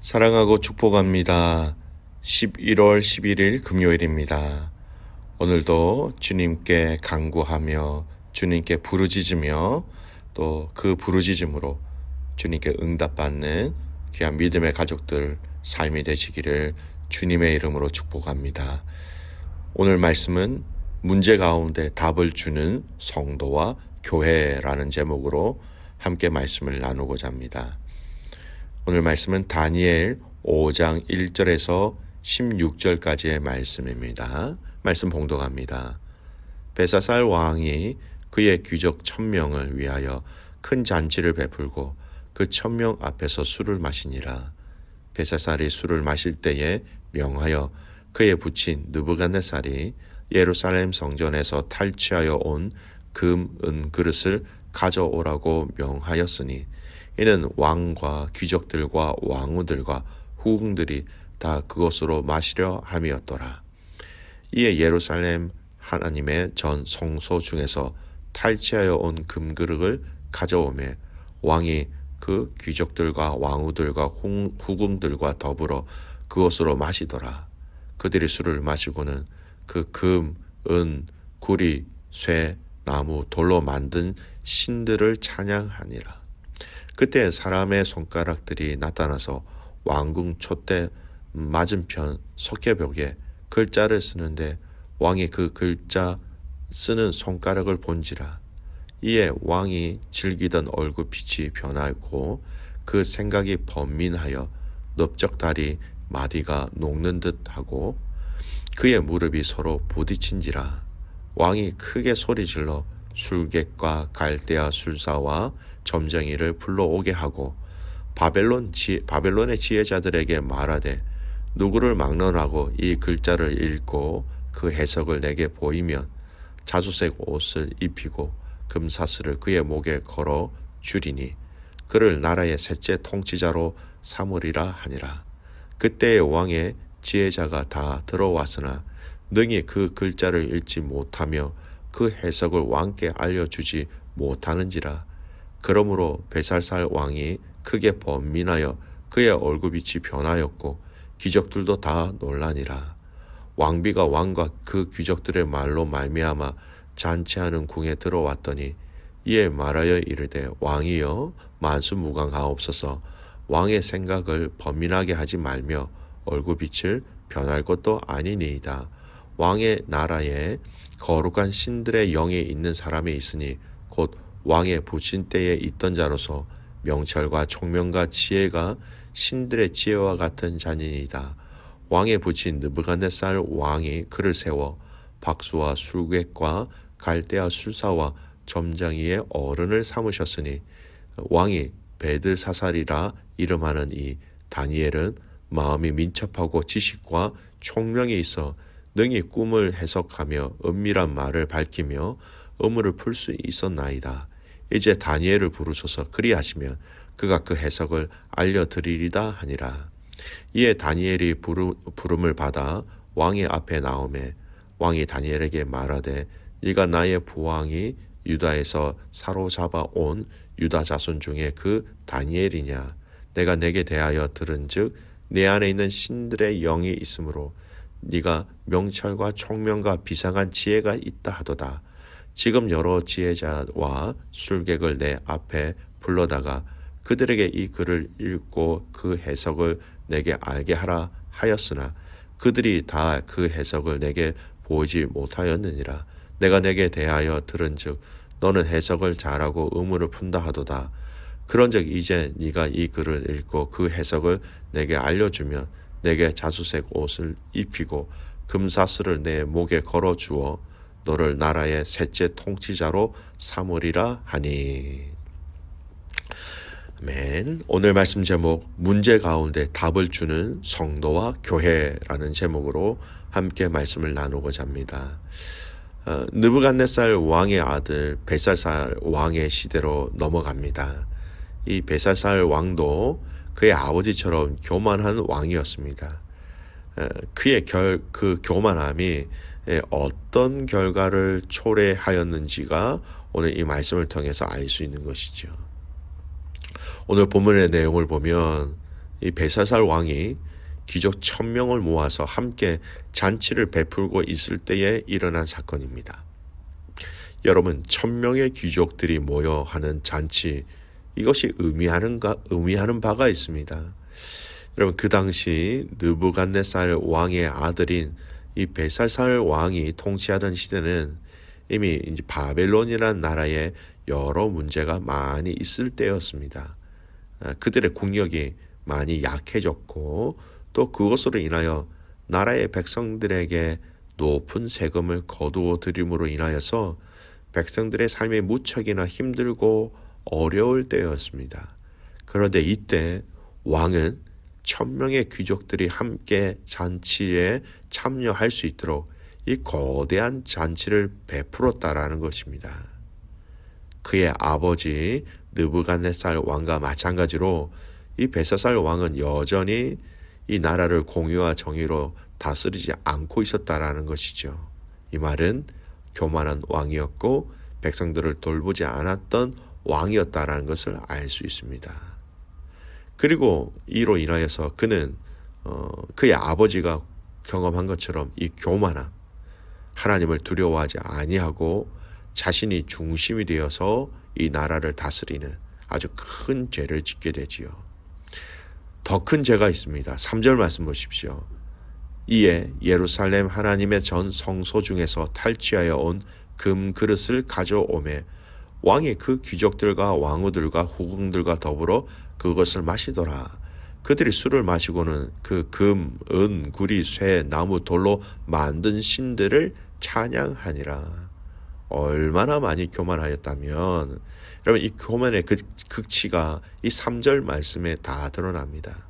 사랑하고 축복합니다. 11월 11일 금요일입니다. 오늘도 주님께 간구하며 주님께 부르짖으며 또 그 부르짖음으로 주님께 응답받는 귀한 믿음의 가족들 삶이 되시기를 주님의 이름으로 축복합니다. 오늘 말씀은 문제 가운데 답을 주는 성도와 교회라는 제목으로 함께 말씀을 나누고자 합니다. 오늘 말씀은 다니엘 5장 1절에서 16절까지의 말씀입니다. 말씀 봉독합니다. 베사살 왕이 그의 귀족 천명을 위하여 큰 잔치를 베풀고 그 천명 앞에서 술을 마시니라. 베사살이 술을 마실 때에 명하여 그의 부친 느부갓네살이 예루살렘 성전에서 탈취하여 온 금, 은 그릇을 가져오라고 명하였으니 이는 왕과 귀족들과 왕후들과 후궁들이 다 그것으로 마시려 함이었더라. 이에 예루살렘 하나님의 전 성소 중에서 탈취하여 온 금그릇을 가져오매 왕이 그 귀족들과 왕후들과 후궁들과 더불어 그것으로 마시더라. 그들이 술을 마시고는 그 금, 은, 구리, 쇠, 나무, 돌로 만든 신들을 찬양하니라. 그때 사람의 손가락들이 나타나서 왕궁 촛대 맞은편 석계벽에 글자를 쓰는데 왕이 그 글자 쓰는 손가락을 본지라 이에 왕이 즐기던 얼굴빛이 변하고 그 생각이 번민하여 넓적다리 마디가 녹는 듯하고 그의 무릎이 서로 부딪힌지라 왕이 크게 소리질러 술객과 갈대아 술사와 점쟁이를 불러오게 하고 바벨론 지, 바벨론의 지혜자들에게 말하되 누구를 막론하고 이 글자를 읽고 그 해석을 내게 보이면 자주색 옷을 입히고 금사슬을 그의 목에 걸어 주리니 그를 나라의 셋째 통치자로 삼으리라 하니라. 그때의 왕의 지혜자가 다 들어왔으나 능히 그 글자를 읽지 못하며 그 해석을 왕께 알려주지 못하는지라. 그러므로 베살살 왕이 크게 번민하여 그의 얼굴빛이 변하였고 귀족들도 다 놀라니라. 왕비가 왕과 그 귀족들의 말로 말미암아 잔치하는 궁에 들어왔더니 이에 말하여 이르되 왕이여 만수무강하옵소서 왕의 생각을 범민하게 하지 말며 얼굴빛을 변할 것도 아니니이다. 왕의 나라에 거룩한 신들의 영이 있는 사람이 있으니 곧 왕의 부친 때에 있던 자로서 명철과 총명과 지혜가 신들의 지혜와 같은 자니이다. 왕의 부친 느부갓네살 왕이 그를 세워 박수와 술객과 갈대아 술사와 점장이의 어른을 삼으셨으니 왕이 베들사살이라 이름하는 이 다니엘은 마음이 민첩하고 지식과 총명이 있어 능히 꿈을 해석하며 은밀한 말을 밝히며 의무를 풀 수 있었나이다. 이제 다니엘을 부르소서 그리하시면 그가 그 해석을 알려드리리다 하니라. 이에 다니엘이 부름을 받아 왕의 앞에 나오매 왕이 다니엘에게 말하되 네가 나의 부왕이 유다에서 사로잡아 온 유다 자손 중에 그 다니엘이냐 내가 내게 대하여 들은즉 내 안에 있는 신들의 영이 있으므로 네가 명철과 총명과 비상한 지혜가 있다 하도다. 지금 여러 지혜자와 술객을 내 앞에 불러다가 그들에게 이 글을 읽고 그 해석을 내게 알게 하라 하였으나 그들이 다 그 해석을 내게 보지 못하였느니라. 내가 내게 대하여 들은즉 너는 해석을 잘하고 의무를 푼다 하도다. 그런즉 이제 네가 이 글을 읽고 그 해석을 내게 알려주면 내게 자수색 옷을 입히고 금사슬을 내 목에 걸어 주어 너를 나라의 셋째 통치자로 삼으리라 하니. 아멘. 오늘 말씀 제목 문제 가운데 답을 주는 성도와 교회라는 제목으로 함께 말씀을 나누고자 합니다. 어, 느부갓네살 왕의 아들 베살살 왕의 시대로 넘어갑니다. 이 베살살 왕도 그의 아버지처럼 교만한 왕이었습니다. 어, 그의 결, 그 교만함이 어떤 결과를 초래하였는지가 오늘 이 말씀을 통해서 알 수 있는 것이죠. 오늘 본문의 내용을 보면 이 베사살 왕이 귀족 천명을 모아서 함께 잔치를 베풀고 있을 때에 일어난 사건입니다. 여러분, 천명의 귀족들이 모여 하는 잔치, 이것이 의미하는가, 의미하는 바가 있습니다. 여러분, 그 당시 느부갓네살 왕의 아들인 이 베살살 왕이 통치하던 시대는 이미 이제 바벨론이라는 나라에 여러 문제가 많이 있을 때였습니다. 아, 그들의 국력이 많이 약해졌고 또 그것으로 인하여 나라의 백성들에게 높은 세금을 거두어 들임으로 인하여서 백성들의 삶이 무척이나 힘들고 어려울 때였습니다. 그런데 이때 왕은 천명의 귀족들이 함께 잔치에 참여할 수 있도록 이 거대한 잔치를 베풀었다라는 것입니다. 그의 아버지 느부갓네살 왕과 마찬가지로 이 베사살 왕은 여전히 이 나라를 공의와 정의로 다스리지 않고 있었다라는 것이죠. 이 말은 교만한 왕이었고 백성들을 돌보지 않았던 왕이었다라는 것을 알 수 있습니다. 그리고 이로 인하여서 그는 어, 그의 아버지가 경험한 것처럼 이 교만함, 하나님을 두려워하지 아니하고 자신이 중심이 되어서 이 나라를 다스리는 아주 큰 죄를 짓게 되지요. 더 큰 죄가 있습니다. 3절 말씀 보십시오. 이에 예루살렘 하나님의 전 성소 중에서 탈취하여 온 금 그릇을 가져오매 왕이 그 귀족들과 왕후들과 후궁들과 더불어 그것을 마시더라. 그들이 술을 마시고는 그 금, 은, 구리, 쇠, 나무, 돌로 만든 신들을 찬양하니라. 얼마나 많이 교만하였다면 여러분 이 교만의 그 극치가 이 3절 말씀에 다 드러납니다.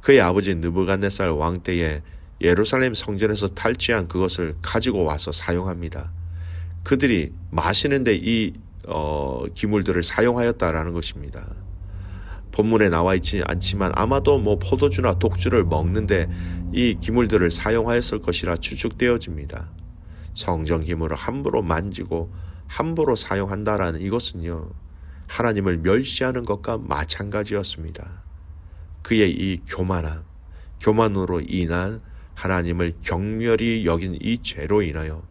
그의 아버지 느부갓네살 왕 때에 예루살렘 성전에서 탈취한 그것을 가지고 와서 사용합니다. 그들이 마시는데 이 어, 기물들을 사용하였다라는 것입니다. 본문에 나와 있지 않지만 아마도 뭐 포도주나 독주를 먹는데 이 기물들을 사용하였을 것이라 추측되어집니다. 성전 기물을 함부로 만지고 함부로 사용한다라는 이것은요 하나님을 멸시하는 것과 마찬가지였습니다. 그의 이 교만함, 교만으로 인한 하나님을 경멸히 여긴 이 죄로 인하여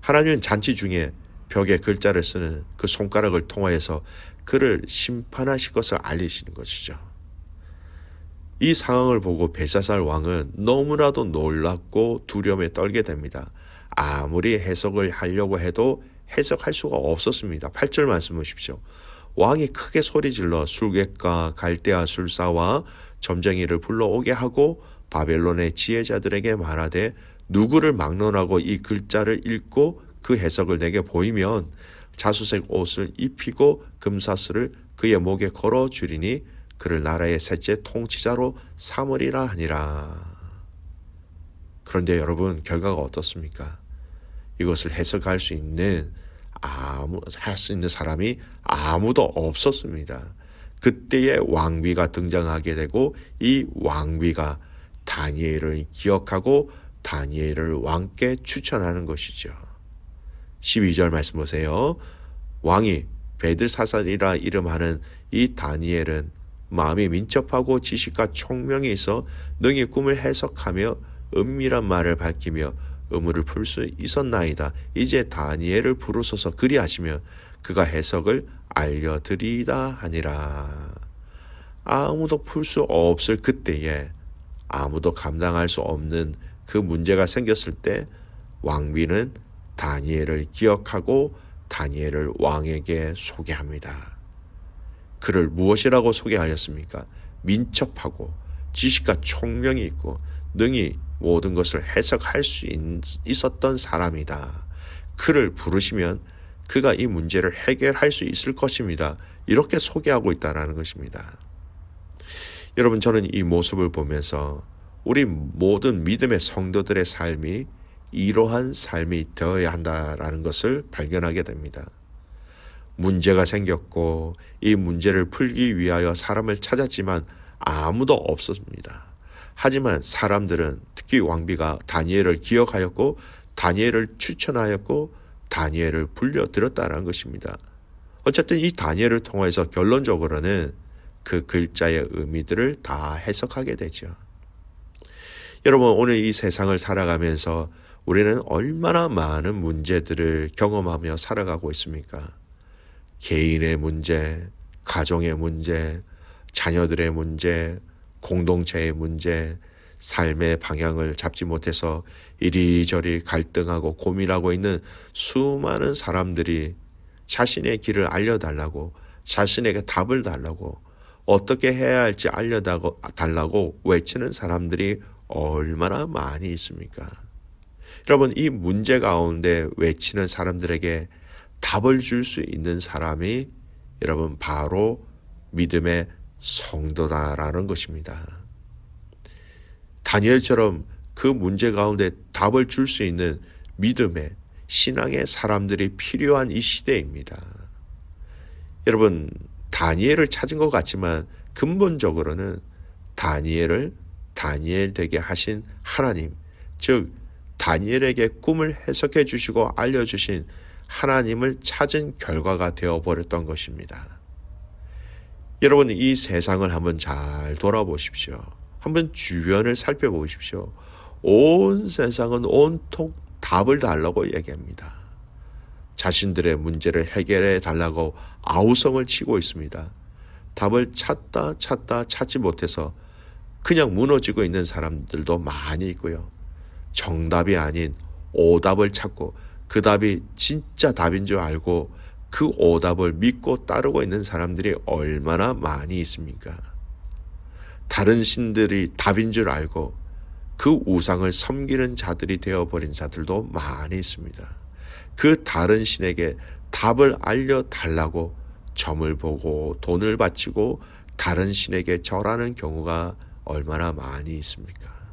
하나님은 잔치 중에 벽에 글자를 쓰는 그 손가락을 통하여서 그를 심판하실 것을 알리시는 것이죠. 이 상황을 보고 베사살 왕은 너무나도 놀랍고 두려움에 떨게 됩니다. 아무리 해석을 하려고 해도 해석할 수가 없었습니다. 8절 말씀 보십시오. 왕이 크게 소리질러 술객과 갈대아 술사와 점쟁이를 불러오게 하고 바벨론의 지혜자들에게 말하되 누구를 막론하고 이 글자를 읽고 그 해석을 내게 보이면 자수색 옷을 입히고 금사슬을 그의 목에 걸어 주리니 그를 나라의 셋째 통치자로 삼으리라 하니라. 그런데 여러분 결과가 어떻습니까? 이것을 해석할 수 있는 아무 할 수 있는 사람이 아무도 없었습니다. 그때의 왕비가 등장하게 되고 이 왕비가 다니엘을 기억하고 다니엘을 왕께 추천하는 것이죠. 12절 말씀 보세요. 왕이 베드사살이라 이름하는 이 다니엘은 마음이 민첩하고 지식과 총명이 있어 능히 꿈을 해석하며 은밀한 말을 밝히며 의무를 풀 수 있었나이다. 이제 다니엘을 부르소서 그리하시며 그가 해석을 알려드리다 하니라. 아무도 풀 수 없을 그때에 아무도 감당할 수 없는 그 문제가 생겼을 때 왕비는 다니엘을 기억하고 다니엘을 왕에게 소개합니다. 그를 무엇이라고 소개하였습니까? 민첩하고 지식과 총명이 있고 능히 모든 것을 해석할 수 있었던 사람이다. 그를 부르시면 그가 이 문제를 해결할 수 있을 것입니다. 이렇게 소개하고 있다라는 것입니다. 여러분 저는 이 모습을 보면서 우리 모든 믿음의 성도들의 삶이 이러한 삶이 되어야 한다라는 것을 발견하게 됩니다. 문제가 생겼고 이 문제를 풀기 위하여 사람을 찾았지만 아무도 없었습니다. 하지만 사람들은 특히 왕비가 다니엘을 기억하였고 다니엘을 추천하였고 다니엘을 불려들었다는 것입니다. 어쨌든 이 다니엘을 통해서 결론적으로는 그 글자의 의미들을 다 해석하게 되죠. 여러분, 오늘 이 세상을 살아가면서 우리는 얼마나 많은 문제들을 경험하며 살아가고 있습니까? 개인의 문제, 가정의 문제, 자녀들의 문제, 공동체의 문제, 삶의 방향을 잡지 못해서 이리저리 갈등하고 고민하고 있는 수많은 사람들이 자신의 길을 알려달라고, 자신에게 답을 달라고, 어떻게 해야 할지 알려달라고 외치는 사람들이 얼마나 많이 있습니까? 여러분, 이 문제 가운데 외치는 사람들에게 답을 줄 수 있는 사람이 여러분 바로 믿음의 성도다라는 것입니다. 다니엘처럼 그 문제 가운데 답을 줄 수 있는 믿음의 신앙의 사람들이 필요한 이 시대입니다. 여러분, 다니엘을 찾은 것 같지만 근본적으로는 다니엘을 다니엘 되게 하신 하나님, 즉 다니엘에게 꿈을 해석해 주시고 알려 주신 하나님을 찾은 결과가 되어 버렸던 것입니다. 여러분 이 세상을 한번 잘 돌아보십시오. 한번 주변을 살펴보십시오. 온 세상은 온통 답을 달라고 얘기합니다. 자신들의 문제를 해결해 달라고 아우성을 치고 있습니다. 답을 찾다 찾다 찾지 못해서 그냥 무너지고 있는 사람들도 많이 있고요. 정답이 아닌 오답을 찾고 그 답이 진짜 답인 줄 알고 그 오답을 믿고 따르고 있는 사람들이 얼마나 많이 있습니까? 다른 신들이 답인 줄 알고 그 우상을 섬기는 자들이 되어버린 자들도 많이 있습니다. 그 다른 신에게 답을 알려달라고 점을 보고 돈을 바치고 다른 신에게 절하는 경우가 얼마나 많이 있습니까?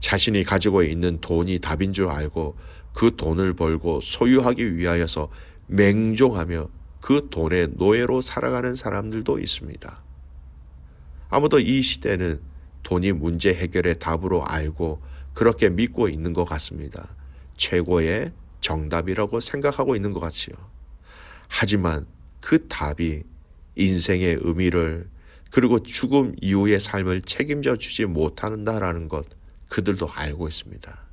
자신이 가지고 있는 돈이 답인 줄 알고 그 돈을 벌고 소유하기 위하여서 맹종하며 그 돈의 노예로 살아가는 사람들도 있습니다. 아무도 이 시대는 돈이 문제 해결의 답으로 알고 그렇게 믿고 있는 것 같습니다. 최고의 정답이라고 생각하고 있는 것 같지요. 하지만 그 답이 인생의 의미를 그리고 죽음 이후의 삶을 책임져 주지 못한다라는 것 그들도 알고 있습니다.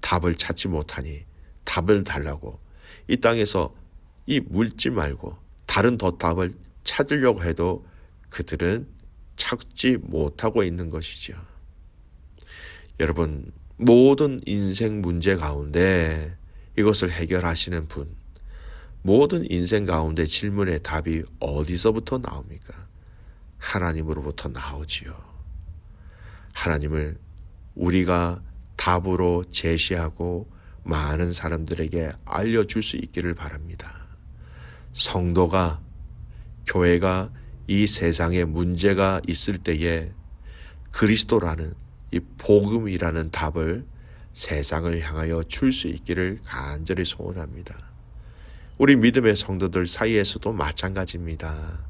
답을 찾지 못하니 답을 달라고 이 땅에서 이 묻지 말고 다른 더 답을 찾으려고 해도 그들은 찾지 못하고 있는 것이죠. 여러분, 모든 인생 문제 가운데 이것을 해결하시는 분, 모든 인생 가운데 질문의 답이 어디서부터 나옵니까? 하나님으로부터 나오지요. 하나님을 우리가 답으로 제시하고 많은 사람들에게 알려줄 수 있기를 바랍니다. 성도가, 교회가 이 세상에 문제가 있을 때에 그리스도라는 이 복음이라는 답을 세상을 향하여 줄 수 있기를 간절히 소원합니다. 우리 믿음의 성도들 사이에서도 마찬가지입니다.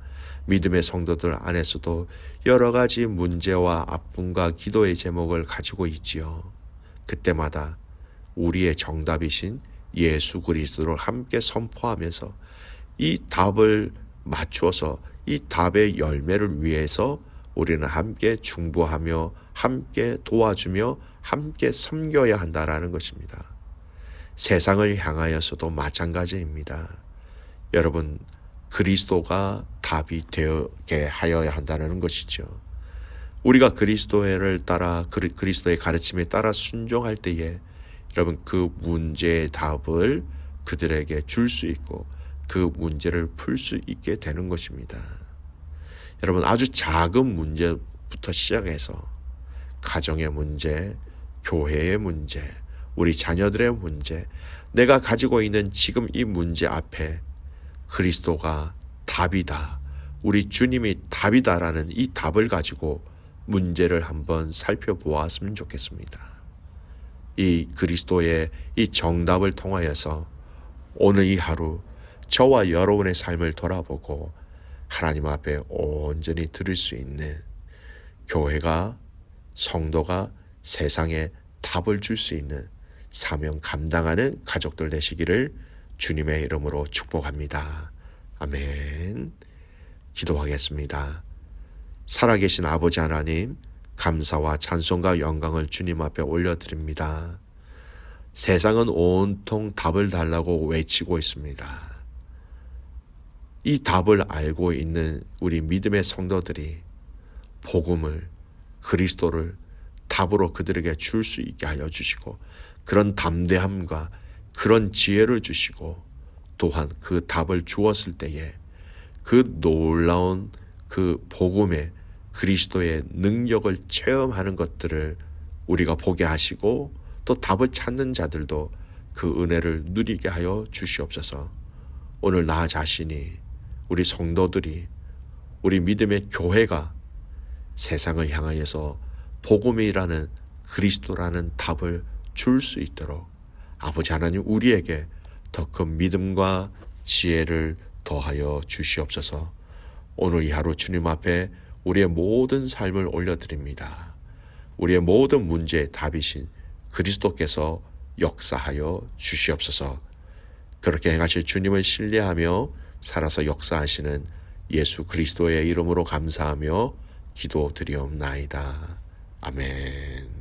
믿음의 성도들 안에서도 여러 가지 문제와 아픔과 기도의 제목을 가지고 있지요. 그때마다 우리의 정답이신 예수 그리스도를 함께 선포하면서 이 답을 맞추어서 이 답의 열매를 위해서 우리는 함께 중보하며 함께 도와주며 함께 섬겨야 한다라는 것입니다. 세상을 향하여서도 마찬가지입니다. 여러분, 그리스도가 답이 되게 하여야 한다는 것이죠. 우리가 그리스도를 따라 그리스도의 가르침에 따라 순종할 때에 여러분 그 문제의 답을 그들에게 줄 수 있고 그 문제를 풀 수 있게 되는 것입니다. 여러분 아주 작은 문제부터 시작해서 가정의 문제, 교회의 문제, 우리 자녀들의 문제, 내가 가지고 있는 지금 이 문제 앞에 그리스도가 답이다. 우리 주님이 답이다라는 이 답을 가지고 문제를 한번 살펴보았으면 좋겠습니다. 이 그리스도의 이 정답을 통하여서 오늘 이 하루 저와 여러분의 삶을 돌아보고 하나님 앞에 온전히 들을 수 있는 교회가 성도가 세상에 답을 줄 수 있는 사명 감당하는 가족들 되시기를 주님의 이름으로 축복합니다. 아멘. 기도하겠습니다. 살아계신 아버지 하나님, 감사와 찬송과 영광을 주님 앞에 올려드립니다. 세상은 온통 답을 달라고 외치고 있습니다. 이 답을 알고 있는 우리 믿음의 성도들이 복음을 그리스도를 답으로 그들에게 줄 수 있게 하여 주시고 그런 담대함과 그런 지혜를 주시고 또한 그 답을 주었을 때에 그 놀라운 그 복음의 그리스도의 능력을 체험하는 것들을 우리가 보게 하시고 또 답을 찾는 자들도 그 은혜를 누리게 하여 주시옵소서. 오늘 나 자신이 우리 성도들이 우리 믿음의 교회가 세상을 향하여서 복음이라는 그리스도라는 답을 줄 수 있도록 아버지 하나님 우리에게 더 큰 믿음과 지혜를 더하여 주시옵소서. 오늘 이 하루 주님 앞에 우리의 모든 삶을 올려드립니다. 우리의 모든 문제의 답이신 그리스도께서 역사하여 주시옵소서. 그렇게 행하실 주님을 신뢰하며 살아서 역사하시는 예수 그리스도의 이름으로 감사하며 기도드리옵나이다. 아멘.